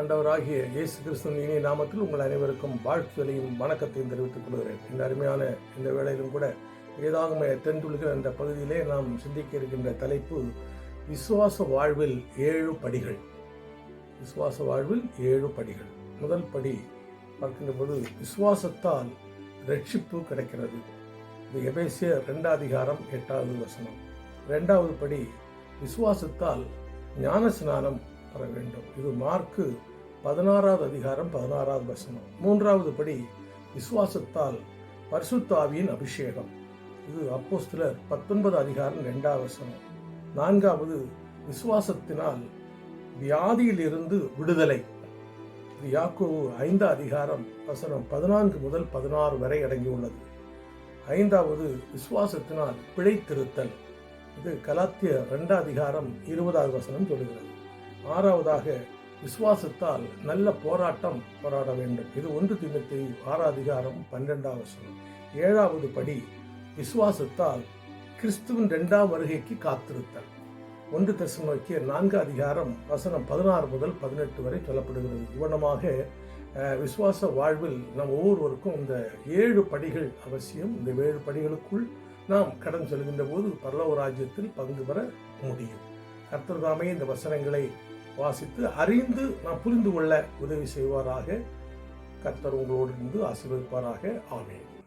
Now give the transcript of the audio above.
ஆண்டவராகிய இயேசு கிறிஸ்துவின் இனிய நாமத்தில் உங்கள் அனைவருக்கும் வாழ்த்துதலையும் வணக்கத்தையும் தெரிவித்துக் கொள்கிறேன். இந்த அருமையான இந்த வேளையிலும் கூட வேதாகம தென்துளிகள் என்ற பகுதியிலே நாம் சிந்திக்க இருக்கின்ற தலைப்பு விசுவாச வாழ்வில் ஏழு படிகள். விசுவாச வாழ்வில் ஏழு படிகள். முதல் படி பார்க்கின்ற போது விசுவாசத்தால் ரட்சிப்பு கிடைக்கிறது. இது எபேசிய ரெண்டாதிகாரம் எட்டாவது வசனம். ரெண்டாவது படி விசுவாசத்தால் ஞான ஸ்நானம் பெற வேண்டும். இது மார்க்கு பதினாறாவது அதிகாரம் பதினாறாவது வசனம். மூன்றாவது படி விசுவாசத்தால் பரிசுத்தாவியின் அபிஷேகம். இது அப்போஸ்திலர் பத்தொன்பது அதிகாரம் ரெண்டாவது வசனம். நான்காவது விசுவாசத்தினால் வியாதியிலிருந்து விடுதலை. இது யாக்கோவு ஐந்து அதிகாரம் வசனம் பதினான்கு முதல் பதினாறு வரை அடங்கியுள்ளது. ஐந்தாவது விசுவாசத்தினால் பிழைத்திருத்தல். இது கலாத்திய ரெண்டாம் அதிகாரம் இருபதாவது வசனம் சொல்கிறது ஆறாவதாக விசுவாசத்தால் நல்ல போராட்டம் போராட வேண்டும். இது ஒன்று திமுத்தி ஆறாதிகாரம் பன்னிரெண்டாவது பன்னிரெண்டாம் ஏழாவது படி விசுவாசத்தால் கிறிஸ்துவின் இரண்டாம் வருகைக்கு காத்திருத்தல். ஒன்று தசம் நோக்கிய நான்கு அதிகாரம் வசனம் பதினாறு முதல் பதினெட்டு வரை சொல்லப்படுகிறது. இவனமாக விசுவாச வாழ்வில் நம் ஒவ்வொருவருக்கும் இந்த ஏழு படிகள் அவசியம். இந்த ஏழு படிகளுக்குள் நாம் கடன் செல்கின்ற போது பரலோக ராஜ்யத்தில் பங்கு பெற முடியும். கர்த்தர்தாமே இந்த வசனங்களை வாசித்து அறிந்து நாம் புரிந்து கொள்ள உதவி செய்வாராக. கர்த்தர் உங்களோடு இருந்து ஆசீர்வதிப்பாராக. ஆமேன்.